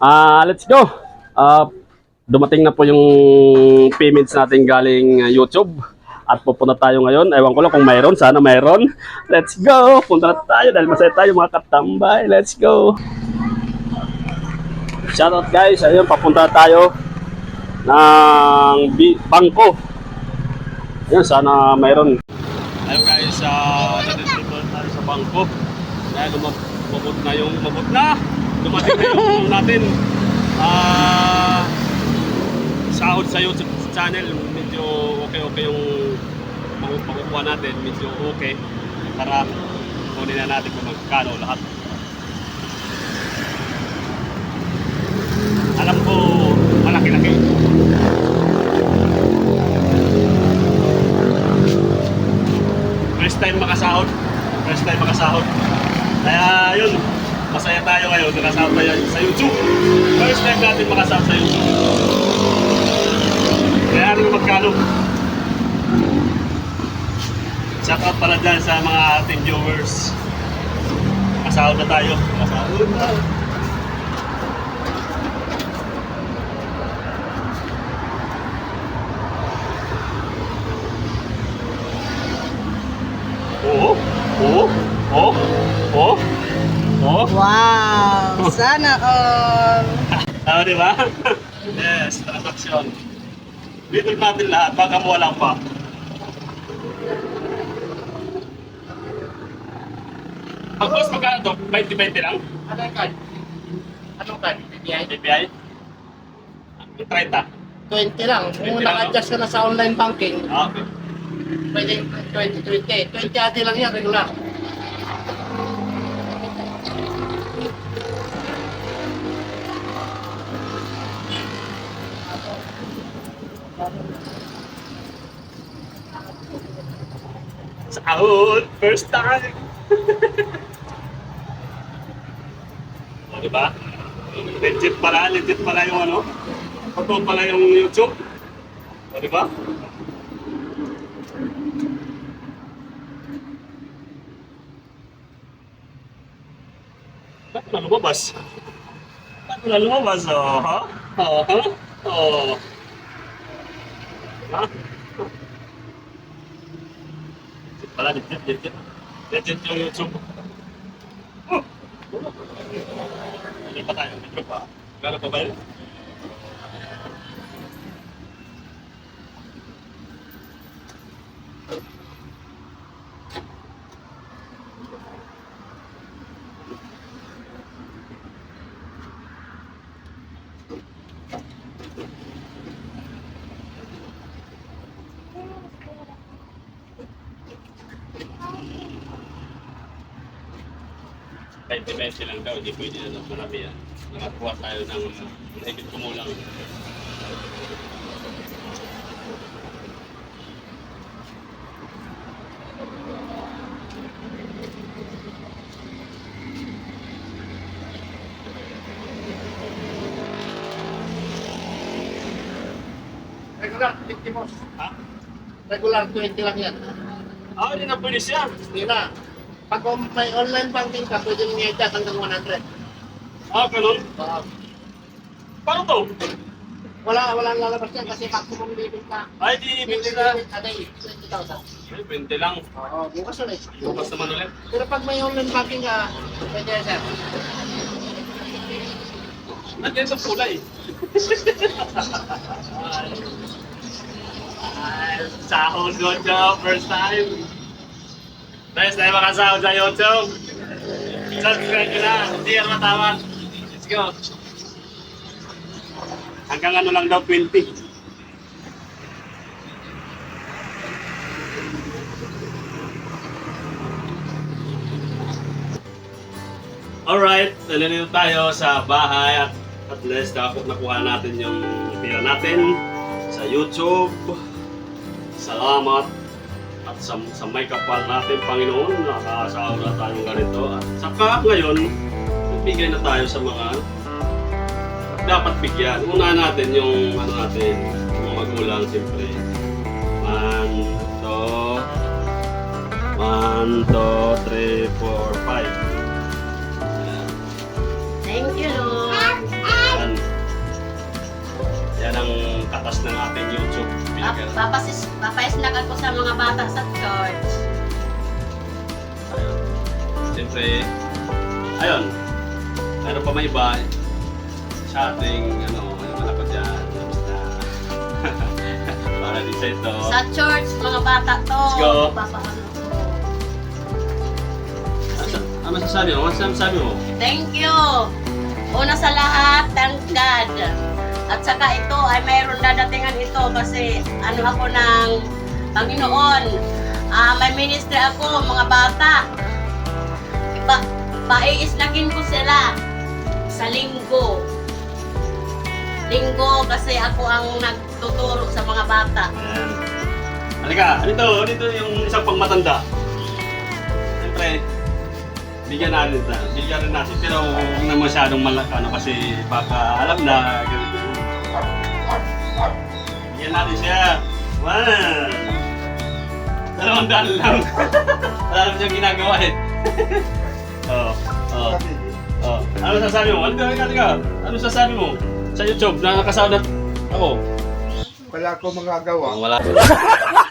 Ah, let's go. Ah, dumating na po yung payments natin galing ah, YouTube. At pupunta tayo ngayon. Ewan ko lang kung mayroon. Sana mayroon. Let's go. Punta na tayo dahil masaya tayo mga katambay. Let's go. Shoutout guys. Ayun, papunta tayo ng bangko. Ayun, sana mayroon. Ayun guys, uh, nandito tayo sa bangko. Dahil lumab- mabot na yung mabot na. Dumating na yung natin. Ah, sahod sa YouTube channel, medyo okay-okay yung maku- makukuha natin. Medyo okay. Para kunin na natin kung magkano lahat. Alam ko, malaki-laki. First time makasahod. First time makasahod. Kaya yun, masaya tayo ngayon. Nakasahod tayo sa YouTube. First time natin makasahod sa YouTube. Kaya ano magkano? Shout out pala dyan sa mga ating viewers. Makasahod na tayo. Makasahod na. Oo, oo, oo, oo, oo. Wow! Sana all! Tama di ba? yes, transaction. Dito natin lahat, baka mo walang pa. Ang boss, magkano to? 20-20 lang? Ano yung card? Anong card? BPI? BPI? 30. 20 lang. 20 Kung lang, naka-adjust ka na sa online banking, Ah, okay. pwede 20, 20. 20 ate lang yan, regular. Sahod! First time! o, di ba? Legit pala, legit pala yung ano. Totoo pala yung YouTube. O, di ba? Ba't na lumabas? Ba't na lumabas? Oh, ha? Oh, ha? Oh. Ha? Legit pala, legit, legit. Legit yung YouTube. Oh! Ano pa tayo? Medyo pa. Gano'n pa ba yun? Kahit 20 lang daw, hindi pwede na ng marami yan. Nakakuha tayo ng higit kumulang. Regular, 50 boss. Ha? Regular, 20 lang yan. Ah, hindi na pwede siya. Hindi na. Pag may online banking ka, pwede nyo i-adjust hanggang 100. Ah, ganun. Uh, Paano to? wala, wala lalabas yan kasi maximum limit na. Ay, di, 20 Minimum na. limit a day, 20,000. Ay, 20 lang. Oo, bukas ulit. Bukas naman ulit. Pero pag may online banking ka, pwede yan, sir. Nandiyan sa kulay. Ay, sahod ko first time. First time makasahod sa YouTube. Subscribe na, hindi yan matawag. Let's go. Hanggang ano lang daw, 20. Alright, nandito tayo sa bahay at at least nakapot nakuha natin yung pira natin sa YouTube. Salamat at sa, sa may kapal natin, Panginoon, nakakaasawa na tayong ganito. At saka ngayon, nagbigay na tayo sa mga dapat bigyan. Una natin yung ano natin, yung magulang siyempre. One, two, one, two, three, four, five. Thank you, Lord. Yan, yan ang katas ng ating YouTube. Nag- Papasis, papaislack ako sa mga bata sa church. Ayun. Siyempre, ayun. Meron pa may iba sa ating, ano, yung anak ko dyan. Para din sa ito. Sa church, mga bata to. Let's go. Papaano ko. Ano, sa- ano masasabi mo? Ano masasabi mo? Thank you. Una sa lahat, thank God. At saka ito ay mayroon dadatingan ito kasi ano ako ng Panginoon. Ah, may ministry ako, mga bata. Iba, paiislakin ko sila sa linggo. Linggo kasi ako ang nagtuturo sa mga bata. Ayan. Halika, dito, dito yung isang pangmatanda. Siyempre, bigyan natin ito. Bigyan rin natin. Pero huwag na masyadong malaki, ano, kasi baka alam na. ganito. Bigyan natin siya. One. Dalawang daan lang. Wala naman siyang ginagawa eh. Oo. Oo. Oo. Ano sasabi mo? Ano ka, halika. Ano sasabi mo? Sa YouTube, nakakasama na ako. Wala ko magagawa. Wala.